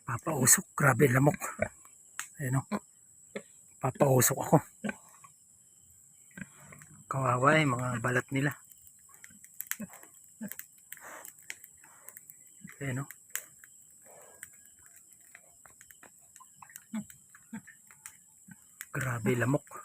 Papausok. Grabe lamok. Ayan o. Papausok ako. Kawawa eh, mga balat nila. Ayan o. Grabe lamok.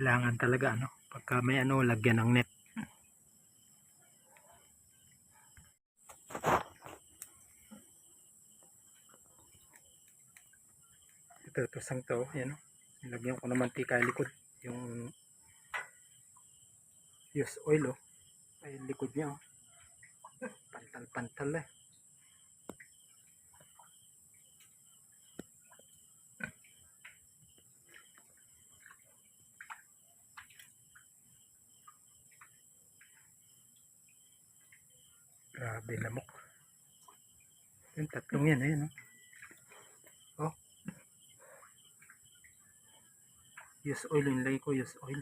Kailangan talaga ano, pagka may ano, lagyan ng net. Ito, ito sang to, yan o. Nilagyan ko ng mantika likod. Yung use oil o. Ay, yung likod niya o. Pantal-pantal eh. Grabe lamok. Yung tatlong yan, ayun oh. Oh. Use oil, lagay ko, use oil.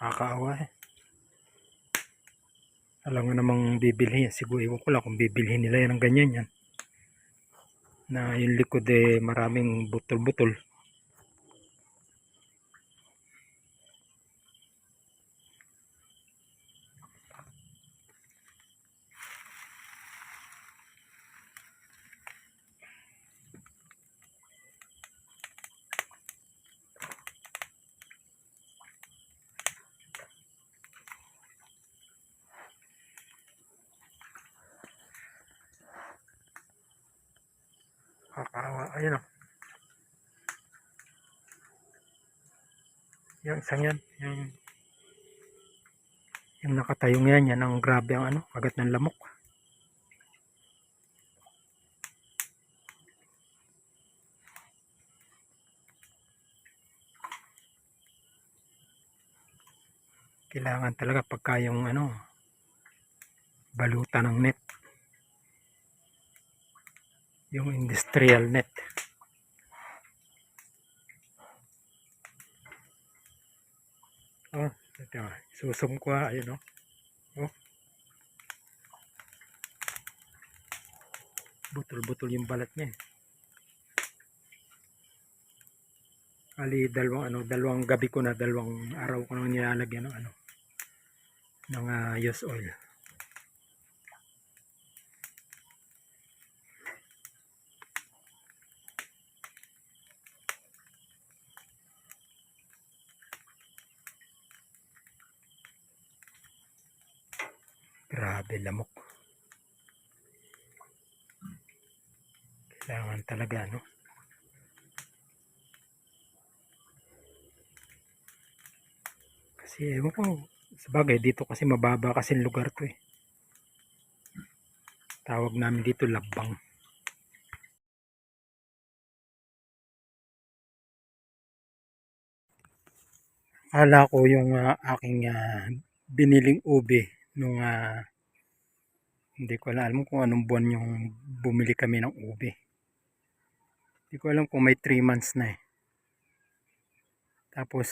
Kakaawa eh. Alam nga namang bibili yan. Siguro ewan ko lang kung bibilhin nila yan ng ganyan yan. Na yung likod eh maraming butol-butol. Kakaawa. Ayun o. Yung isang yan. Yung, yung nakatayong yan. Yan ang grabe ang ano. Agat ng lamok. Kailangan talaga pagka yung ano balutan ng net. Yung industrial net. Oh, ito. Susum ko ha. Ayun oh. Oh. Butol-butol yung balat niya. eh. Ali dalawang ano, dalawang gabi ko na, dalawang araw ko nang nilalagyan ng ano ng ah, use oil. Grabe lamok. Kailangan talaga no. Kasi ewan ko, sabagay dito kasi mababa kasi lugar to eh. Tawag namin dito labang. Ala ko yung ah, aking ah, biniling ube nung ah, hindi ko alam kung anong buwan yung bumili kami ng ube. Hindi ko alam kung may 3 months na eh. Tapos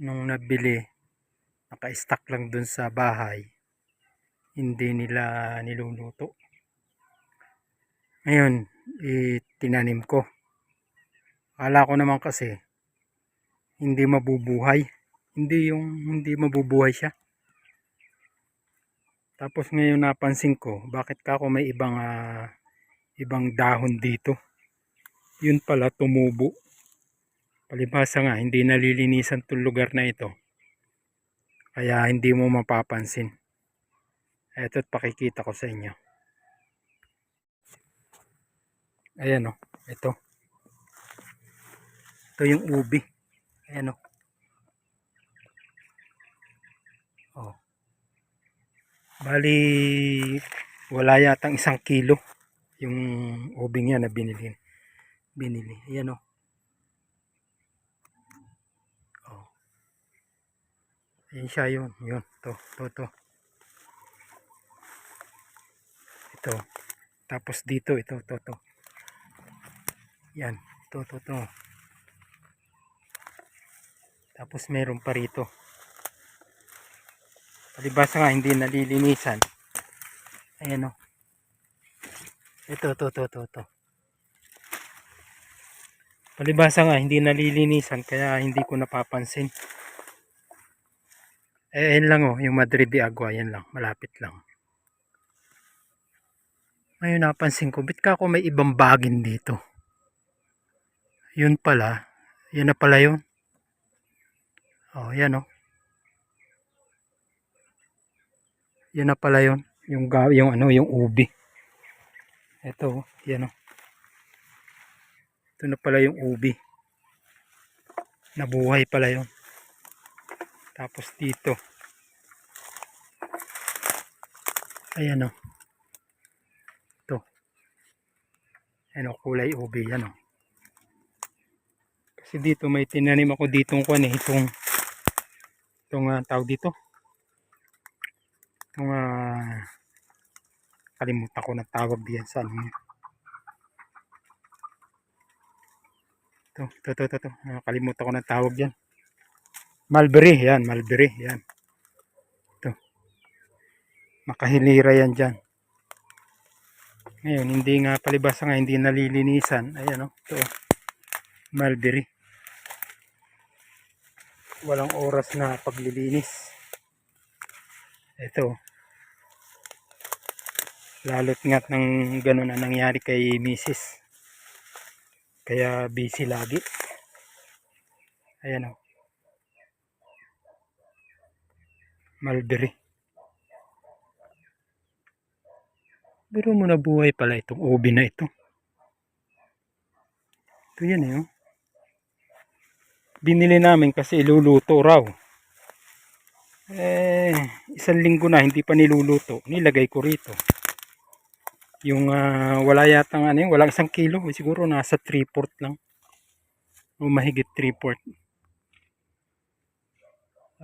nung nabili, naka-stack lang dun sa bahay. Hindi nila niluluto. Ngayon, itinanim ko. Akala ko naman kasi hindi mabubuhay. Hindi yung hindi mabubuhay siya. Tapos ngayon napansin ko, bakit ka ako may ibang ah, ibang dahon dito. Yun pala tumubo. Palibhasa nga, hindi nalilinisan itong lugar na ito. Kaya hindi mo mapapansin. Ito't pakikita ko sa inyo. Ayan o, ito. Ito yung ubi. Ayan o. Bali, wala yatang isang kilo yung ubing yan na binili. Binili. Ayan o. Oh. Ayan siya yun. Yun. To, to, to. Ito. Tapos dito. Ito, to, to. Yan. To, to, to. Tapos meron pa rito. Palibasa nga, hindi nalilinisan. Ayan o. Ito, to, to, to, to. Palibasa nga, hindi nalilinisan, kaya hindi ko napapansin. Eh, ayan lang oh, yung Madrid de Agua, yan lang, malapit lang. Ngayon napansin ko, bit ka ako may ibang bagin dito. Yun pala, yan na pala yun. Oh, yan oh. Yan na pala yun. Yung, yung ano, yung ubi. Ito, yan oh. Ito na pala yung ubi. Nabuhay pala yun. Tapos dito. Ayan o. Ito. Ayan o, kulay ubi. Yan o. Kasi dito may tinanim ako ditong kwan eh. Itong, itong ah, tawag dito. Itong ah, kalimutan ko na tawag diyan sa ano. Ito, ito, ito, ito. ito. Ah, kalimutan ko na tawag diyan. Mulberry, yan, mulberry, yan. Ito. Makahilira yan dyan. Ngayon, hindi nga palibasa nga, hindi nalilinisan. Ayan o, ito. oh. Mulberry. Walang oras na paglilinis. Ito. Lalo't nga't ng ganun na nangyari kay Mrs. Kaya busy lagi. Ayan o. Mulberry. Pero mo na buhay pala itong ubi na ito. Ito yan eh. Oh. Binili namin kasi iluluto raw. Eh, isang linggo na hindi pa niluluto. Nilagay ko rito. Yung ah, wala yatang ano yun, walang isang kilo. Eh, siguro nasa 3 port lang. O mahigit 3 port.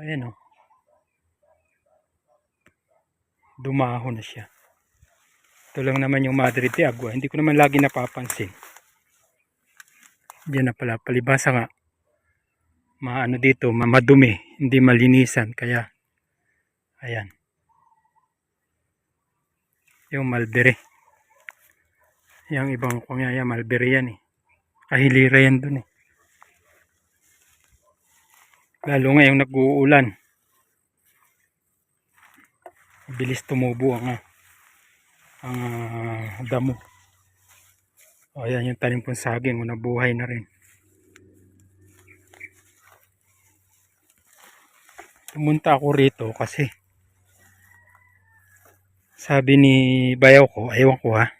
Ayan oh. Dumaho na siya. Ito lang naman yung Madrid de Agua. Hindi ko naman lagi napapansin. Diyan na pala. Palibasa nga. Maano dito, ma- madumi. Hindi malinisan. Kaya, ayan. Yung Malbere. Yung ibang kumyaya, Malbere yan eh. Kahilira yan dun eh. Lalo ngayong nag-uulan. Bilis tumubo ang ang ah, damo. O ayan yung tanim kong saging, o, nabuhay na rin. Pumunta ako rito kasi sabi ni bayaw ko, ayaw ko ha.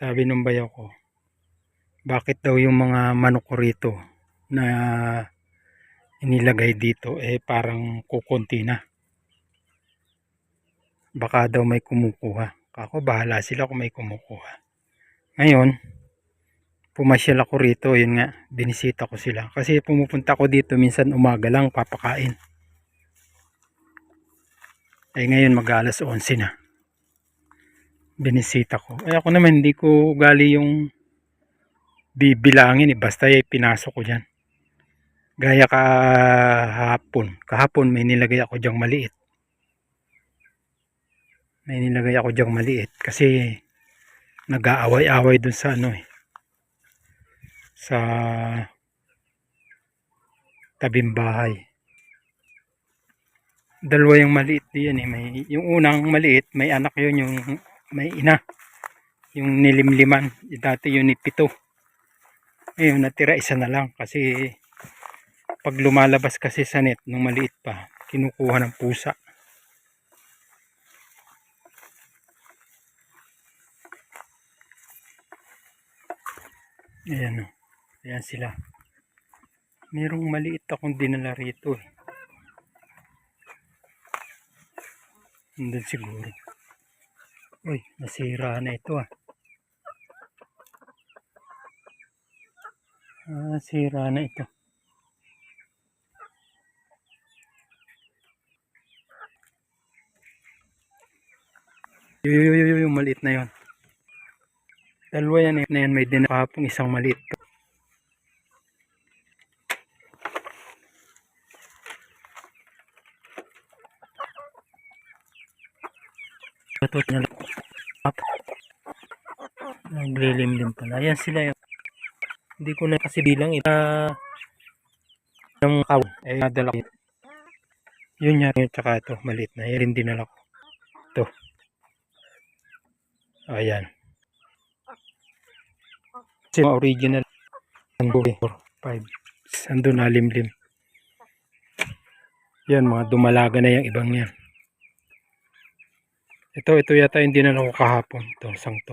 Sabi ng bayaw ko, bakit daw yung mga manok rito na inilagay dito eh parang kukunti na. Baka daw may kumukuha. Ako bahala sila kung may kumukuha. Ngayon, pumasyal ako rito, yun nga, binisita ko sila. Kasi pumupunta ko dito minsan umaga lang papakain. Eh ngayon mag alas 11 na. Binisita ko. Eh ako naman hindi ko ugali yung bibilangin eh. Basta eh, pinasok ko dyan. Gaya kahapon. Kahapon may nilagay ako dyang maliit. May nilagay ako dyang maliit. Kasi nag-aaway-away dun sa ano eh. Sa tabing bahay. Dalawa yung maliit diyan eh. May, yung unang maliit, may anak yun yung may ina. Yung nilimliman. Dati yun ni pito. Ngayon natira isa na lang kasi pag lumalabas kasi sa net nung maliit pa, kinukuha ng pusa. Ayan o. Ayan sila. Merong maliit akong dinala rito eh. Nandun siguro. Uy, nasira na ito ah. ah nasira na ito. Yung, maliit na yon. Dalawa yan eh. Na yan may dinapapong isang maliit. Ito na lang. Up. Naglilimlim pala. Ayan sila yun. Hindi ko na kasi bilang ita ng kaw. Eh, nadala ko. Yun yan. Tsaka ito. Maliit na. Yan din dinala ko. Ito. Ayan. Kasi original. 1, 2, 4, 5. Ando na limlim. Yan mga dumalaga na yung ibang yan. Ito, ito yata yung dinala ko kahapon. Ito, sang to.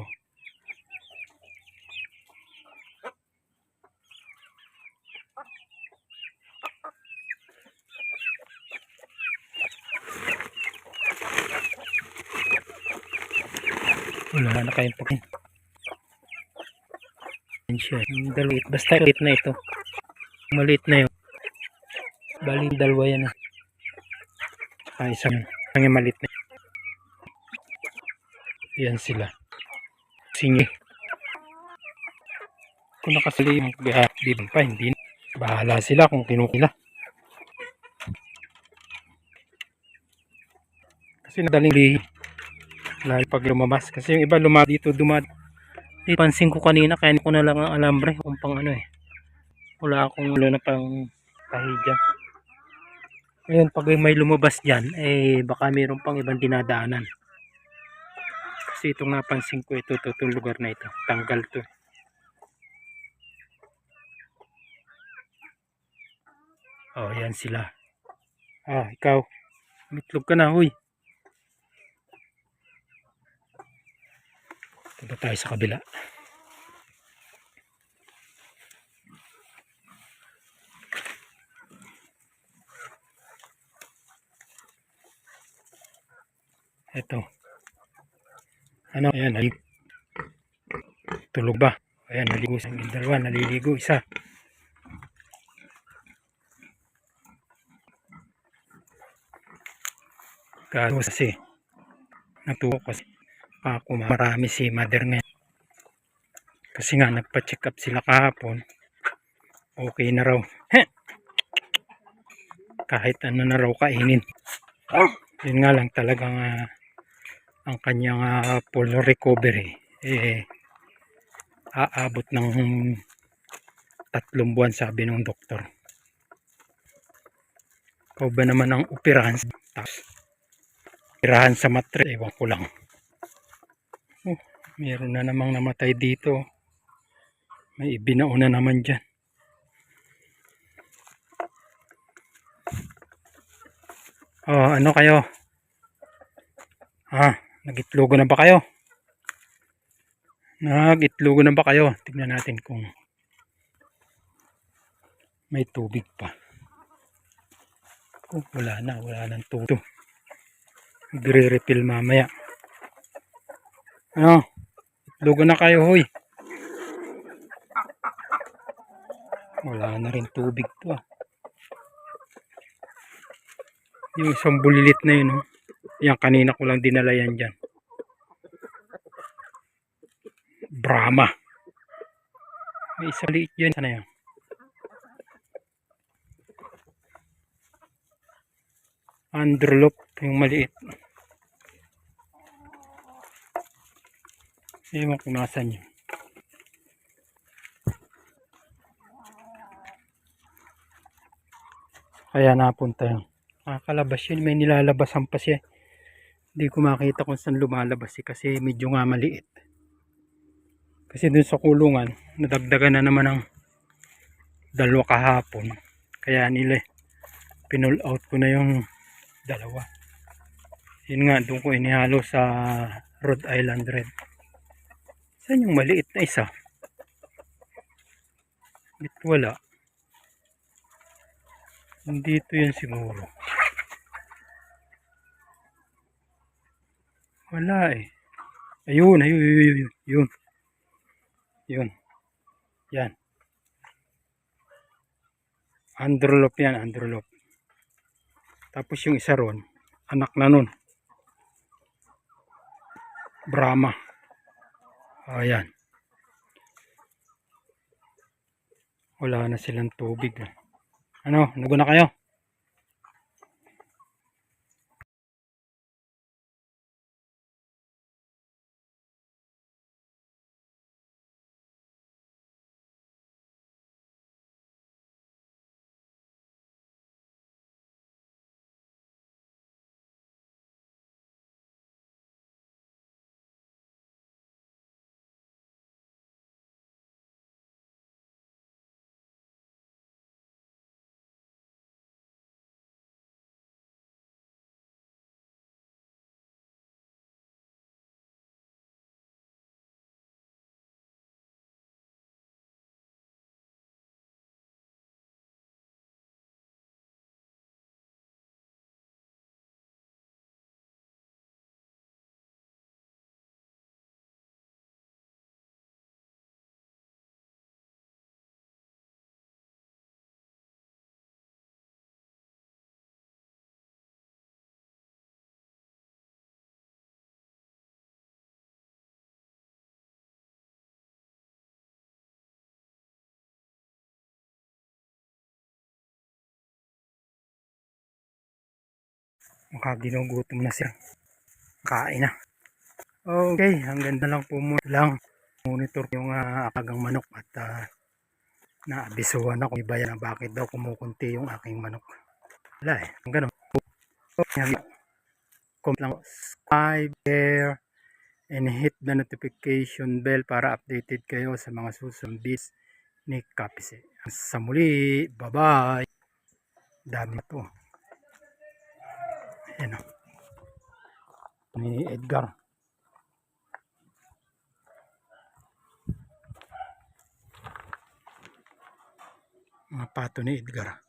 Wala na kayong. Yung dalawa. Basta maliit na ito. Maliit na yun. Bali, dalawa yan ah. Ah, isang, isang yung maliit na. Yan sila. Singi. Kung nakasali yung biha- bibig pa, hindi na. Bahala sila kung kinukila. Kasi nadaling lihi. Lalo pag lumabas. Kasi yung iba lumad dito dumad. Ipansin ko kanina kaya ko na lang ang alambre kung pang ano eh. Wala akong ulo na pang kahidya. Ngayon pag may lumabas dyan, eh baka mayroon pang ibang dinadaanan. Kasi itong napansin ko ito, ito, itong lugar na ito. Tanggal to. Oh, yan sila. Ah, ikaw. Mitlog ka na, huy. Punta tayo sa kabila. Ito. Ano? Ayan, naligo. Tulog ba? Ayan, naligo sa dalawa. Naliligo isa. Gago kasi. Natuwa kasi. Ako marami si mother ngayon. Kasi nga nagpa-check up sila kahapon. Okay na raw. Heh! Kahit ano na raw kainin. Yun nga lang talagang ah, ang kanyang ah, full recovery eh aabot ng tatlong buwan sabi ng doktor. Ikaw ba naman ang operahan tapos sa matre ewan ko lang. Oh, meron na namang namatay dito. May ibinauna naman dyan. Oh, ano kayo? Ah, nagitlogo na ba kayo? Nagitlogo na ba kayo? Tignan natin kung may tubig pa. Oh, wala na, wala nang tubig. Magre-refill mamaya. Ano? Itlogo na kayo, hoy. Wala na rin tubig to ah. Yung isang bulilit na yun, oh. Yan, kanina ko lang dinala yan dyan. Brahma. May isang liit dyan. Sana yan? Underloop, yung maliit. Ewan ko nasan yun. Kaya napunta yun. Nakakalabas yun. May nilalabasan pa siya. Hindi ko makita kung saan lumalabas eh, kasi medyo nga maliit. Kasi dun sa kulungan, nadagdagan na naman ng dalawa kahapon. Kaya nila pinull out ko na yung dalawa. Yun nga, doon ko inihalo sa Rhode Island Red. Saan yung maliit na isa? Dito wala. Dito yun siguro. Wala eh. Ayun, ayun, ayun, ayun, yun. Yun. Yan. Underloop yan, underloop. Tapos yung isa ron, anak na nun. Brahma. Ayan. Wala na silang tubig. ah. Ano, nago na kayo? Mukha ginugutom na siya. Kain na. Okay, ang ganda lang po muna lang. Monitor yung uh, akagang manok at uh, naabisuhan ako iba yan na bakit daw kumukunti yung aking manok. Wala eh, ang ganun. Comment lang, subscribe, share, and hit the notification bell para updated kayo sa mga susunod videos ni Kapise. Sa muli, bye-bye. Dami na to. Ayan o. Ni Edgar. Mga pato ni Edgar.